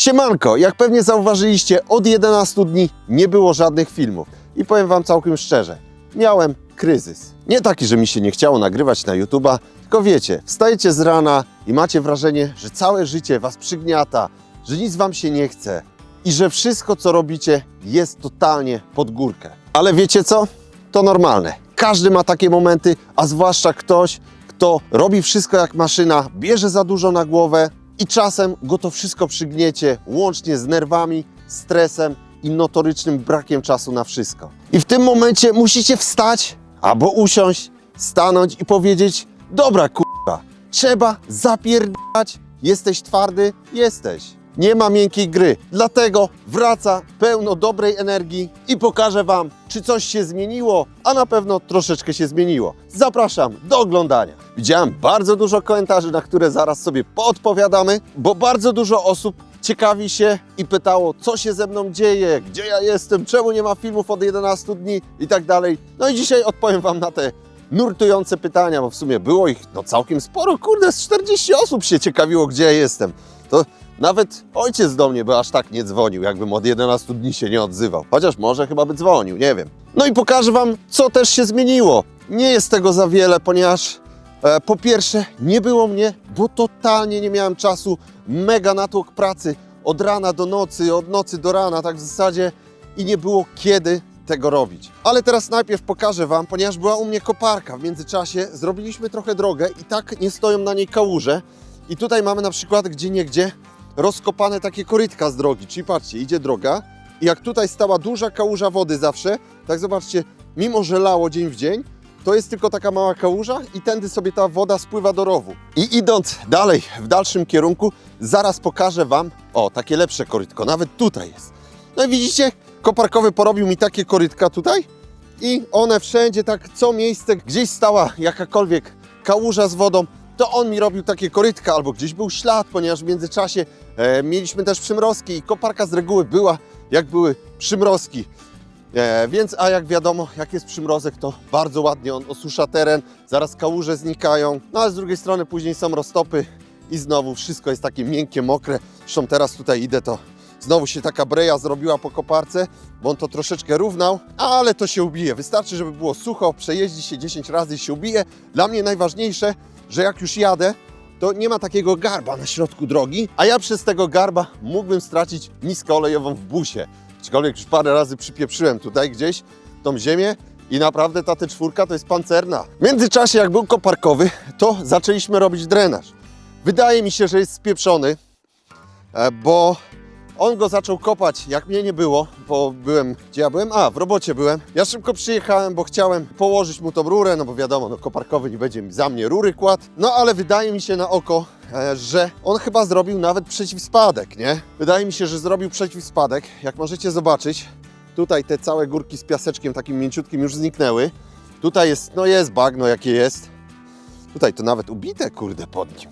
Siemanko, jak pewnie zauważyliście, od 11 dni nie było żadnych filmów. I powiem Wam całkiem szczerze, miałem kryzys. Nie taki, że mi się nie chciało nagrywać na YouTube'a, tylko wiecie, wstajecie z rana i macie wrażenie, że całe życie Was przygniata, że nic Wam się nie chce i że wszystko, co robicie, jest totalnie pod górkę. Ale wiecie co? To normalne. Każdy ma takie momenty, a zwłaszcza ktoś, kto robi wszystko jak maszyna, bierze za dużo na głowę i czasem go to wszystko przygniecie, łącznie z nerwami, stresem i notorycznym brakiem czasu na wszystko. I w tym momencie musicie wstać albo usiąść, stanąć i powiedzieć: Dobra, kurwa, trzeba zapierdać. Jesteś twardy? Jesteś. Nie ma miękkiej gry. Dlatego wraca pełno dobrej energii i pokażę Wam, czy coś się zmieniło, a na pewno troszeczkę się zmieniło. Zapraszam do oglądania. Widziałem bardzo dużo komentarzy, na które zaraz sobie podpowiadamy, bo bardzo dużo osób ciekawi się i pytało, co się ze mną dzieje, gdzie ja jestem, czemu nie ma filmów od 11 dni i tak dalej. No i dzisiaj odpowiem Wam na te nurtujące pytania, bo w sumie było ich no całkiem sporo. Kurde, z 40 osób się ciekawiło, gdzie ja jestem. To nawet ojciec do mnie by aż tak nie dzwonił, jakbym od 11 dni się nie odzywał. Chociaż może chyba by dzwonił, nie wiem. No i pokażę Wam, co też się zmieniło. Nie jest tego za wiele, ponieważ e, po pierwsze nie było mnie, bo totalnie nie miałem czasu. Mega natłok pracy od rana do nocy, od nocy do rana, tak w zasadzie i nie było kiedy tego robić. Ale teraz najpierw pokażę Wam, ponieważ była u mnie koparka. W międzyczasie zrobiliśmy trochę drogę i tak nie stoją na niej kałuże. I tutaj mamy na przykład gdzie niegdzie rozkopane takie korytka z drogi. Czyli patrzcie, idzie droga i jak tutaj stała duża kałuża wody zawsze, tak zobaczcie, mimo że lało dzień w dzień, to jest tylko taka mała kałuża i tędy sobie ta woda spływa do rowu. I idąc dalej, w dalszym kierunku, zaraz pokażę Wam, o, takie lepsze korytko, nawet tutaj jest. No i widzicie, koparkowy porobił mi takie korytka tutaj i one wszędzie, tak co miejsce, gdzieś stała jakakolwiek kałuża z wodą, to on mi robił takie korytka, albo gdzieś był ślad, ponieważ w międzyczasie e, mieliśmy też przymrozki i koparka z reguły była, jak były przymrozki. E, więc, a jak wiadomo, jak jest przymrozek, to bardzo ładnie on osusza teren, zaraz kałuże znikają, no ale z drugiej strony później są roztopy i znowu wszystko jest takie miękkie, mokre. Zresztą teraz tutaj idę, to znowu się taka breja zrobiła po koparce, bo on to troszeczkę równał, ale to się ubije. Wystarczy, żeby było sucho, przejeździ się 10 razy i się ubije. Dla mnie najważniejsze, że jak już jadę, to nie ma takiego garba na środku drogi, a ja przez tego garba mógłbym stracić miskę olejową w busie. Aczkolwiek już parę razy przypieprzyłem tutaj gdzieś tą ziemię i naprawdę ta T4 to jest pancerna. W międzyczasie, jak był koparkowy, to zaczęliśmy robić drenaż. Wydaje mi się, że jest spieprzony, e, bo on go zaczął kopać, jak mnie nie było, bo byłem, gdzie ja byłem? A, w robocie byłem. Ja szybko przyjechałem, bo chciałem położyć mu tą rurę, no bo wiadomo, no koparkowy nie będzie za mnie rury kładł. No ale wydaje mi się na oko, e, że on chyba zrobił nawet przeciwspadek, nie? Wydaje mi się, że zrobił przeciwspadek. Jak możecie zobaczyć, tutaj te całe górki z piaseczkiem takim mięciutkim już zniknęły. Tutaj jest, no jest bagno jakie jest. Tutaj to nawet ubite, kurde, pod nim.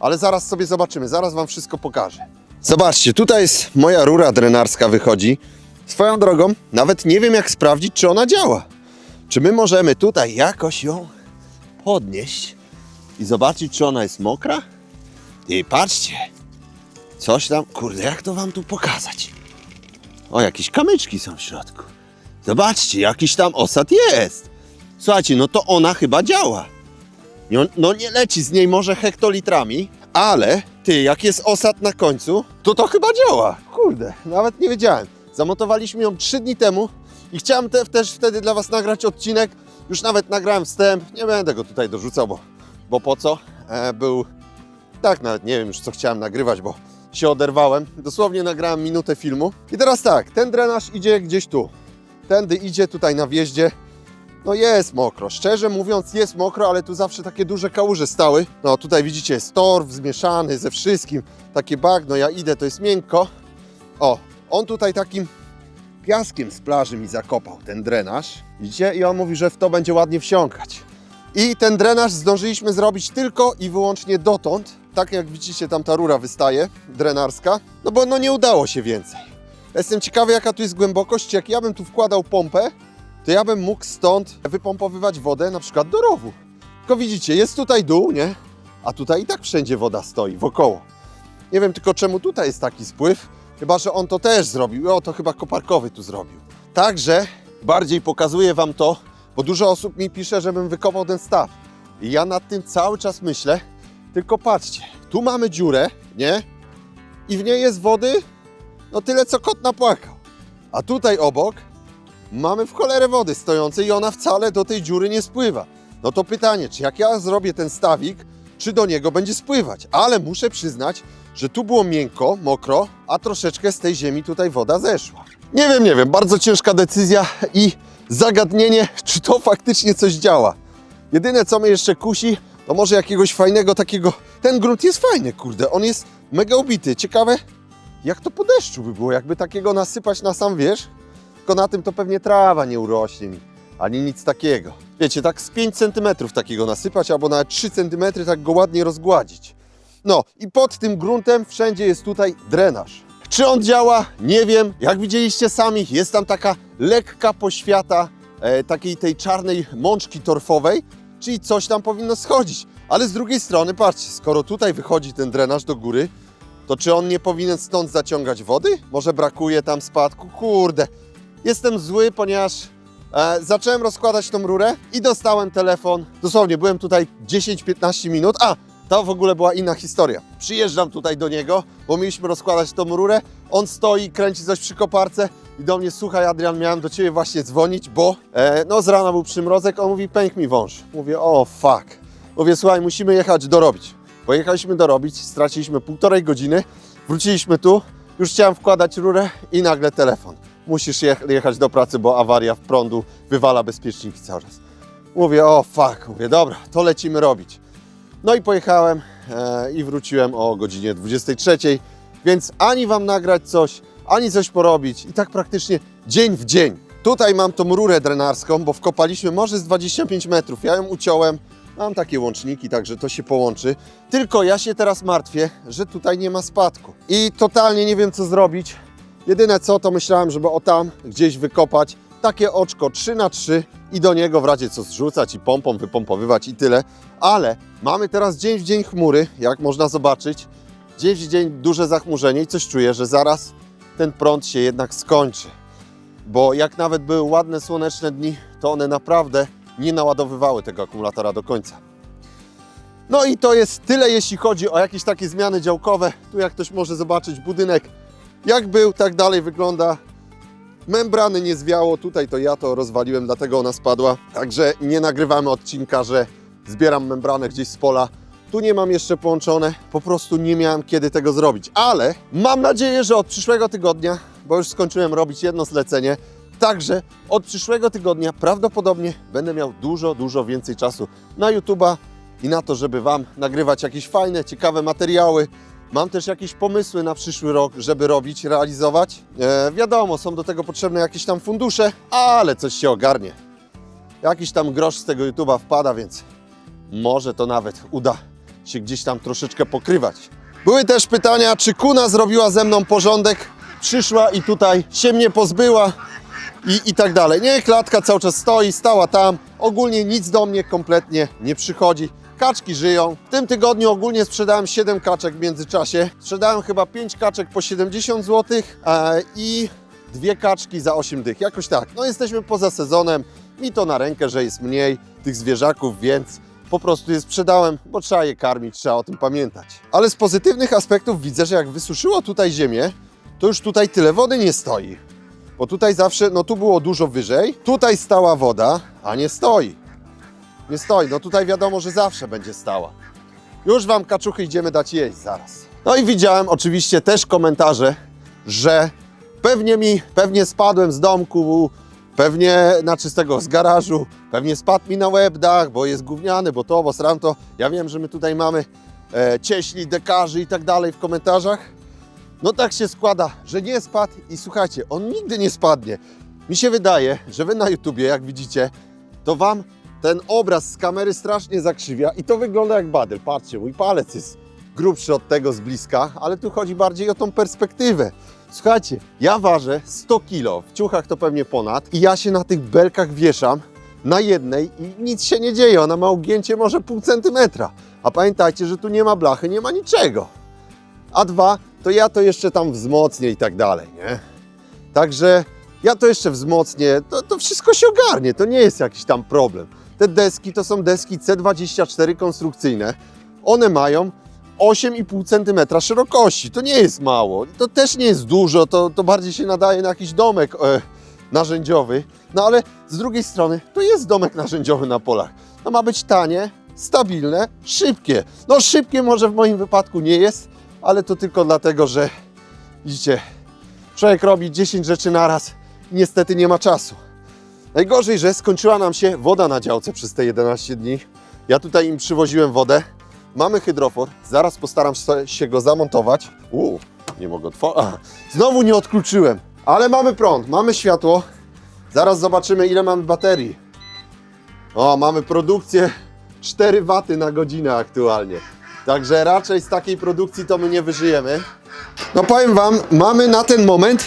Ale zaraz sobie zobaczymy, zaraz Wam wszystko pokażę. Zobaczcie, tutaj jest moja rura drenarska wychodzi. Swoją drogą, nawet nie wiem jak sprawdzić, czy ona działa. Czy my możemy tutaj jakoś ją podnieść i zobaczyć, czy ona jest mokra? I patrzcie, coś tam, kurde, jak to wam tu pokazać? O, jakieś kamyczki są w środku. Zobaczcie, jakiś tam osad jest. Słuchajcie, no to ona chyba działa. No, no nie leci z niej może hektolitrami, ale ty, jak jest osad na końcu, to to chyba działa. Kurde, nawet nie wiedziałem. Zamontowaliśmy ją 3 dni temu i chciałem te, też wtedy dla Was nagrać odcinek. Już nawet nagrałem wstęp, nie będę go tutaj dorzucał, bo, bo po co? E, był, tak nawet nie wiem już co chciałem nagrywać, bo się oderwałem. Dosłownie nagrałem minutę filmu. I teraz tak, ten drenaż idzie gdzieś tu. Tędy idzie tutaj na wjeździe. No jest mokro, szczerze mówiąc jest mokro, ale tu zawsze takie duże kałuże stały. No tutaj widzicie jest torf zmieszany ze wszystkim, takie bagno, ja idę, to jest miękko. O, on tutaj takim piaskiem z plaży mi zakopał ten drenaż, widzicie? I on mówi, że w to będzie ładnie wsiąkać. I ten drenaż zdążyliśmy zrobić tylko i wyłącznie dotąd, tak jak widzicie tam ta rura wystaje, drenarska, no bo no nie udało się więcej. Jestem ciekawy jaka tu jest głębokość, jak ja bym tu wkładał pompę, to ja bym mógł stąd wypompowywać wodę na przykład do rowu. Tylko widzicie, jest tutaj dół, nie? A tutaj i tak wszędzie woda stoi, wokoło. Nie wiem tylko czemu tutaj jest taki spływ, chyba że on to też zrobił. O, to chyba koparkowy tu zrobił. Także bardziej pokazuję Wam to, bo dużo osób mi pisze, żebym wykopał ten staw. I ja nad tym cały czas myślę, tylko patrzcie, tu mamy dziurę, nie? I w niej jest wody, no tyle co kot napłakał. A tutaj obok mamy w cholerę wody stojącej i ona wcale do tej dziury nie spływa. No to pytanie, czy jak ja zrobię ten stawik, czy do niego będzie spływać? Ale muszę przyznać, że tu było miękko, mokro, a troszeczkę z tej ziemi tutaj woda zeszła. Nie wiem, nie wiem, bardzo ciężka decyzja i zagadnienie, czy to faktycznie coś działa. Jedyne co mnie jeszcze kusi, to może jakiegoś fajnego takiego... Ten grunt jest fajny, kurde, on jest mega ubity. Ciekawe, jak to po deszczu by było, jakby takiego nasypać na sam wierzch, na tym to pewnie trawa nie urośnie ani nic takiego. Wiecie, tak z 5 cm takiego nasypać, albo nawet 3 cm, tak go ładnie rozgładzić. No i pod tym gruntem wszędzie jest tutaj drenaż. Czy on działa? Nie wiem. Jak widzieliście sami, jest tam taka lekka poświata e, takiej tej czarnej mączki torfowej, czyli coś tam powinno schodzić. Ale z drugiej strony, patrzcie, skoro tutaj wychodzi ten drenaż do góry, to czy on nie powinien stąd zaciągać wody? Może brakuje tam spadku? Kurde, jestem zły, ponieważ e, zacząłem rozkładać tą rurę i dostałem telefon. Dosłownie, byłem tutaj 10-15 minut. A, to w ogóle była inna historia. Przyjeżdżam tutaj do niego, bo mieliśmy rozkładać tą rurę. On stoi, kręci coś przy koparce i do mnie, słuchaj Adrian, miałem do Ciebie właśnie dzwonić, bo e, no z rana był przymrozek, on mówi, pęk mi wąż. Mówię, o fuck. Mówię, słuchaj, musimy jechać dorobić. Pojechaliśmy dorobić, straciliśmy półtorej godziny, wróciliśmy tu, już chciałem wkładać rurę i nagle telefon. Musisz jech- jechać do pracy, bo awaria w prądu wywala bezpieczniki cały czas. Mówię, o fuck, mówię, dobra, to lecimy robić. No i pojechałem e, i wróciłem o godzinie 23, więc ani Wam nagrać coś, ani coś porobić i tak praktycznie dzień w dzień. Tutaj mam tą rurę drenarską, bo wkopaliśmy może z 25 metrów. Ja ją uciąłem, mam takie łączniki, także to się połączy. Tylko ja się teraz martwię, że tutaj nie ma spadku. I totalnie nie wiem co zrobić. Jedyne co, to myślałem, żeby o tam gdzieś wykopać takie oczko 3 na 3 i do niego w razie co zrzucać i pompą wypompowywać i tyle. Ale mamy teraz dzień w dzień chmury, jak można zobaczyć. Dzień w dzień duże zachmurzenie i coś czuję, że zaraz ten prąd się jednak skończy. Bo jak nawet były ładne słoneczne dni, to one naprawdę nie naładowywały tego akumulatora do końca. No i to jest tyle, jeśli chodzi o jakieś takie zmiany działkowe. Tu jak ktoś może zobaczyć budynek, jak był, tak dalej wygląda. Membrany nie zwiało, tutaj to ja to rozwaliłem, dlatego ona spadła. Także nie nagrywamy odcinka, że zbieram membranę gdzieś z pola. Tu nie mam jeszcze połączone, po prostu nie miałem kiedy tego zrobić. Ale mam nadzieję, że od przyszłego tygodnia, bo już skończyłem robić jedno zlecenie, także od przyszłego tygodnia prawdopodobnie będę miał dużo, dużo więcej czasu na YouTube'a i na to, żeby Wam nagrywać jakieś fajne, ciekawe materiały. Mam też jakieś pomysły na przyszły rok, żeby robić, realizować. E, wiadomo, są do tego potrzebne jakieś tam fundusze, ale coś się ogarnie. Jakiś tam grosz z tego YouTube'a wpada, więc może to nawet uda się gdzieś tam troszeczkę pokrywać. Były też pytania, czy Kuna zrobiła ze mną porządek, przyszła i tutaj się mnie pozbyła i, i tak dalej. Nie, klatka cały czas stoi, stała tam. Ogólnie nic do mnie kompletnie nie przychodzi. Kaczki żyją. W tym tygodniu ogólnie sprzedałem 7 kaczek w międzyczasie. Sprzedałem chyba 5 kaczek po 70 zł e, i dwie kaczki za 8 dych. Jakoś tak. No jesteśmy poza sezonem. Mi to na rękę, że jest mniej tych zwierzaków, więc po prostu je sprzedałem, bo trzeba je karmić, trzeba o tym pamiętać. Ale z pozytywnych aspektów widzę, że jak wysuszyło tutaj ziemię, to już tutaj tyle wody nie stoi. Bo tutaj zawsze, no tu było dużo wyżej, tutaj stała woda, a nie stoi. Nie stoi, no tutaj wiadomo, że zawsze będzie stała. Już Wam kaczuchy idziemy dać jeść zaraz. No i widziałem oczywiście też komentarze, że pewnie mi, pewnie spadłem z domku, pewnie, znaczy z tego, z garażu, pewnie spadł mi na łeb dach, bo jest gówniany, bo to, bo sram to. Ja wiem, że my tutaj mamy e, cieśli, dekarzy i tak dalej w komentarzach. No tak się składa, że nie spadł i słuchajcie, on nigdy nie spadnie. Mi się wydaje, że wy na YouTubie, jak widzicie, to wam ten obraz z kamery strasznie zakrzywia i to wygląda jak badyl. Patrzcie, mój palec jest grubszy od tego z bliska, ale tu chodzi bardziej o tą perspektywę. Słuchajcie, ja ważę 100 kg, w ciuchach to pewnie ponad i ja się na tych belkach wieszam na jednej i nic się nie dzieje, ona ma ugięcie może pół centymetra. A pamiętajcie, że tu nie ma blachy, nie ma niczego. a dwa, to ja to jeszcze tam wzmocnię i tak dalej, nie? Także ja to jeszcze wzmocnię, to, to wszystko się ogarnie, to nie jest jakiś tam problem. Te deski to są deski C24 konstrukcyjne. One mają 8,5 cm szerokości. To nie jest mało. To też nie jest dużo, to, to bardziej się nadaje na jakiś domek e, narzędziowy. No ale z drugiej strony to jest domek narzędziowy na polach. To ma być tanie, stabilne, szybkie. No szybkie może w moim wypadku nie jest, ale to tylko dlatego, że widzicie, człowiek robi 10 rzeczy naraz i niestety nie ma czasu. Najgorzej, że skończyła nam się woda na działce przez te 11 dni. Ja tutaj im przywoziłem wodę. Mamy hydrofor, zaraz postaram się- go zamontować. Uuu, nie mogę otworzyć. Znowu nie odkluczyłem, ale mamy prąd, mamy światło. Zaraz zobaczymy, ile mamy baterii. O, mamy produkcję 4 waty na godzinę aktualnie. Także raczej z takiej produkcji to my nie wyżyjemy. No powiem Wam, mamy na ten moment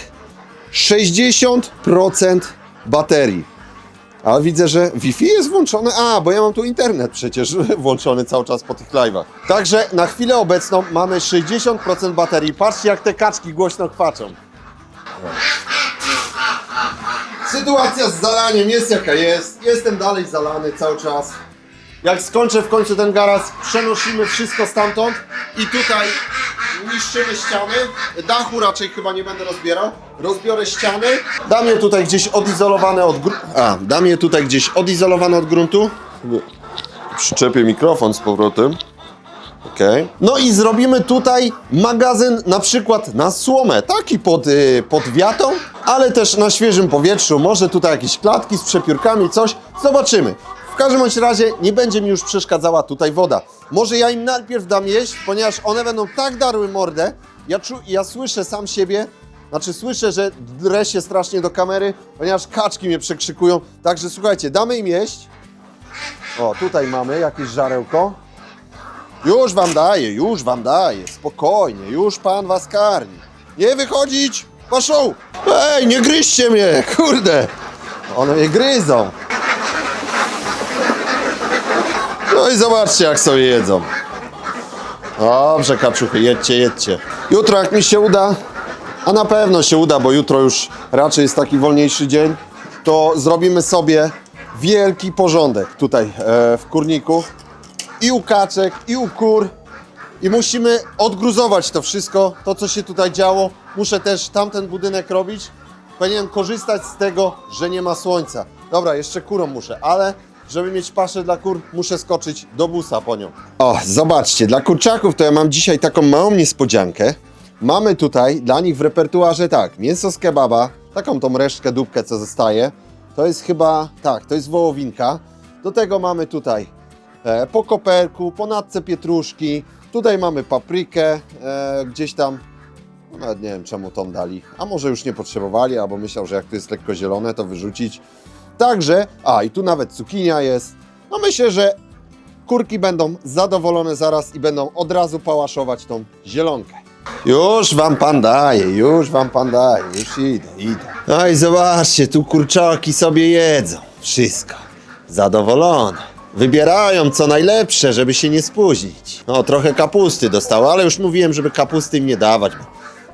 60% baterii. Ale widzę, że Wi-Fi jest włączone. A, bo ja mam tu internet przecież włączony cały czas po tych live'ach. Także na chwilę obecną mamy 60% baterii. Patrzcie, jak te kaczki głośno kwaczą. Sytuacja z zalaniem jest jaka jest. Jestem dalej zalany cały czas. Jak skończę w końcu ten garaż, przenosimy wszystko stamtąd i tutaj niszczymy ściany. Dachu raczej chyba nie będę rozbierał. Rozbiorę ściany. Dam je tutaj gdzieś odizolowane od gruntu. A, dam je tutaj gdzieś odizolowane od gruntu. Przyczepię mikrofon z powrotem. Okej. No i zrobimy tutaj magazyn na przykład na słomę, taki pod, y, pod wiatą, ale też na świeżym powietrzu. Może tutaj jakieś klatki z przepiórkami, coś. Zobaczymy. W każdym bądź razie nie będzie mi już przeszkadzała tutaj woda. Może ja im najpierw dam jeść, ponieważ one będą tak darły mordę. Ja, czu, ja słyszę sam siebie, znaczy słyszę, że drę się strasznie do kamery, ponieważ kaczki mnie przekrzykują. Także słuchajcie, damy im jeść. O, tutaj mamy jakieś żarełko. Już wam daję, już wam daję, spokojnie, już pan was karmi. Nie wychodzić, poszło! Ej, nie gryźcie mnie, kurde! One mnie gryzą. No i zobaczcie, jak sobie jedzą. Dobrze, kaczuchy, jedźcie, jedźcie. Jutro, jak mi się uda, a na pewno się uda, bo jutro już raczej jest taki wolniejszy dzień, to zrobimy sobie wielki porządek tutaj e, w kurniku i u kaczek, i u kur. I musimy odgruzować to wszystko, to co się tutaj działo. Muszę też tamten budynek robić. Powinienem korzystać z tego, że nie ma słońca. Dobra, jeszcze kurą muszę, ale żeby mieć paszę dla kur, muszę skoczyć do busa po nią. O, zobaczcie, dla kurczaków to ja mam dzisiaj taką małą niespodziankę. Mamy tutaj dla nich w repertuarze tak, mięso z kebaba, taką tą resztkę, dupkę, co zostaje. To jest chyba, tak, to jest wołowinka. Do tego mamy tutaj e, po koperku, po natce pietruszki. Tutaj mamy paprykę, e, gdzieś tam, no nawet nie wiem czemu tą dali. A może już nie potrzebowali, albo myślał, że jak to jest lekko zielone, to wyrzucić. Także, a i tu nawet cukinia jest. No myślę, że kurki będą zadowolone zaraz i będą od razu pałaszować tą zielonkę. Już wam pan daje, już wam pan daje, już idę, idę. No i zobaczcie, tu kurczaki sobie jedzą. Wszystko. Zadowolone. Wybierają co najlepsze, żeby się nie spóźnić. No, trochę kapusty dostały, ale już mówiłem, żeby kapusty im nie dawać, bo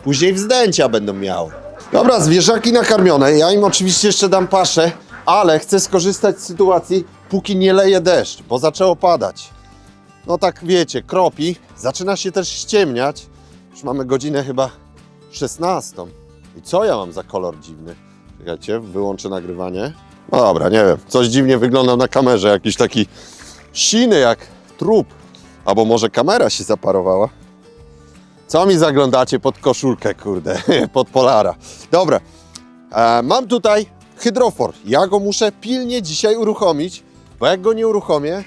później wzdęcia będą miały. Dobra, zwierzaki nakarmione. Ja im oczywiście jeszcze dam paszę, ale chcę skorzystać z sytuacji, póki nie leje deszcz, bo zaczęło padać. No tak wiecie, kropi. Zaczyna się też ściemniać. Już mamy godzinę chyba 16. I co ja mam za kolor dziwny? Czekajcie, wyłączę nagrywanie. No dobra, nie wiem. Coś dziwnie wygląda na kamerze. Jakiś taki siny jak trup. Albo może kamera się zaparowała. Co mi zaglądacie pod koszulkę, kurde, pod polara. Dobra, e, mam tutaj hydrofor. Ja go muszę pilnie dzisiaj uruchomić, bo jak go nie uruchomię,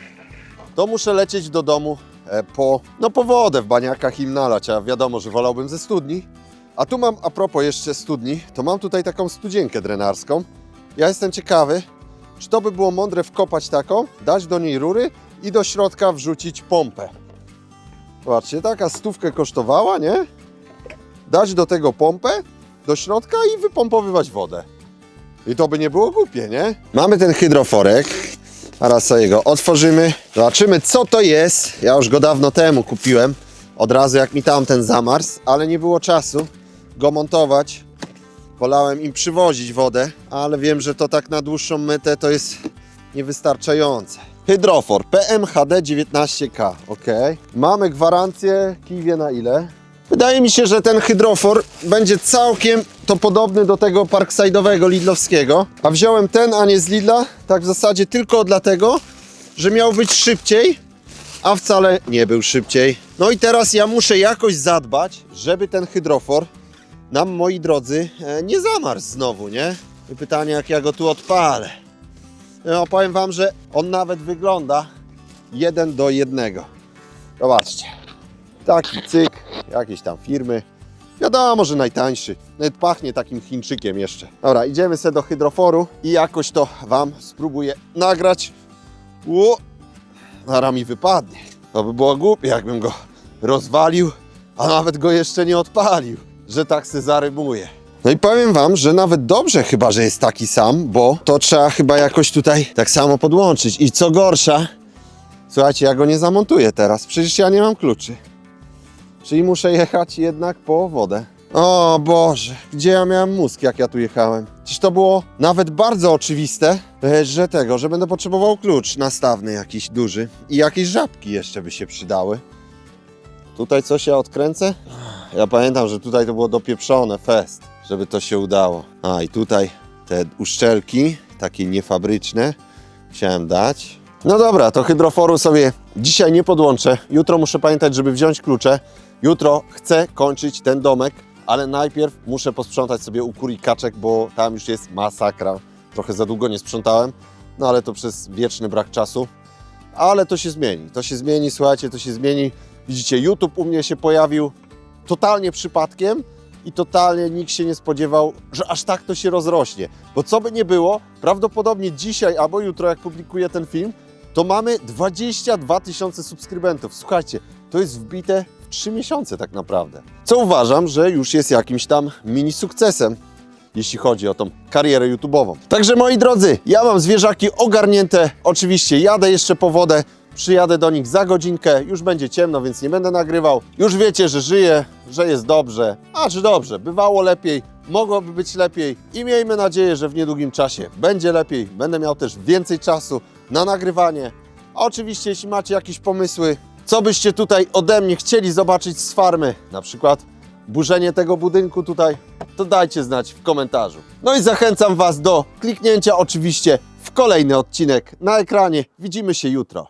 to muszę lecieć do domu e, po, no po wodę w baniakach im nalać, a wiadomo, że wolałbym ze studni. A tu mam, a propos jeszcze studni, to mam tutaj taką studzienkę drenarską. Ja jestem ciekawy, czy to by było mądre wkopać taką, dać do niej rury i do środka wrzucić pompę. Zobaczcie, taka stówkę kosztowała, nie? Dać do tego pompę, do środka i wypompowywać wodę. I to by nie było głupie, nie? Mamy ten hydroforek. Zaraz sobie go otworzymy. Zobaczymy, co to jest. Ja już go dawno temu kupiłem. od razu jak mi tamten zamarzł, ale nie było czasu go montować. Wolałem im przywozić wodę, ale wiem, że to tak na dłuższą metę to jest niewystarczające. Hydrofor PMHD 19K, ok. Mamy gwarancję, kiwie na ile? Wydaje mi się, że ten hydrofor będzie całkiem to podobny do tego parkside'owego lidlowskiego. A wziąłem ten, a nie z Lidla, tak w zasadzie tylko dlatego, że miał być szybciej, a wcale nie był szybciej. No i teraz ja muszę jakoś zadbać, żeby ten hydrofor nam, moi drodzy, e, nie zamarzł znowu, nie? I pytanie, jak ja go tu odpalę. No, powiem Wam, że on nawet wygląda jeden do jednego. Zobaczcie. Taki cyk, jakiejś tam firmy. Wiadomo, że najtańszy. Nawet pachnie takim Chińczykiem jeszcze. Dobra, idziemy sobie do hydroforu i jakoś to Wam spróbuję nagrać. Ło! Zara mi wypadnie. To by było głupie, jakbym go rozwalił, a nawet go jeszcze nie odpalił, że tak se zarymuję. No i powiem wam, że nawet dobrze chyba, że jest taki sam, bo to trzeba chyba jakoś tutaj tak samo podłączyć. I co gorsza, słuchajcie, ja go nie zamontuję teraz, przecież ja nie mam kluczy. Czyli muszę jechać jednak po wodę. O Boże, gdzie ja miałem mózg, jak ja tu jechałem? Przecież to było nawet bardzo oczywiste, e, że tego, że będę potrzebował klucz nastawny jakiś duży i jakieś żabki jeszcze by się przydały. Tutaj coś ja odkręcę? Ja pamiętam, że tutaj to było dopieprzone, fest, żeby to się udało. A i tutaj te uszczelki, takie niefabryczne, chciałem dać. No dobra, to hydroforu sobie dzisiaj nie podłączę. Jutro muszę pamiętać, żeby wziąć klucze. Jutro chcę kończyć ten domek, ale najpierw muszę posprzątać sobie u kurii kaczek, bo tam już jest masakra. Trochę za długo nie sprzątałem, no ale to przez wieczny brak czasu. Ale to się zmieni, to się zmieni, słuchajcie, to się zmieni. Widzicie, YouTube u mnie się pojawił totalnie przypadkiem i totalnie nikt się nie spodziewał, że aż tak to się rozrośnie. Bo co by nie było, prawdopodobnie dzisiaj albo jutro, jak publikuję ten film, to mamy 22 tysiące subskrybentów. Słuchajcie, to jest wbite 3 miesiące tak naprawdę. Co uważam, że już jest jakimś tam mini sukcesem, jeśli chodzi o tą karierę YouTube'ową. Także moi drodzy, ja mam zwierzaki ogarnięte. Oczywiście jadę jeszcze po wodę. Przyjadę do nich za godzinkę, już będzie ciemno, więc nie będę nagrywał. Już wiecie, że żyję, że jest dobrze. A czy dobrze, bywało lepiej, mogłoby być lepiej i miejmy nadzieję, że w niedługim czasie będzie lepiej. Będę miał też więcej czasu na nagrywanie. Oczywiście, jeśli macie jakieś pomysły, co byście tutaj ode mnie chcieli zobaczyć z farmy, na przykład burzenie tego budynku tutaj, to dajcie znać w komentarzu. No i zachęcam Was do kliknięcia oczywiście w kolejny odcinek na ekranie. Widzimy się jutro.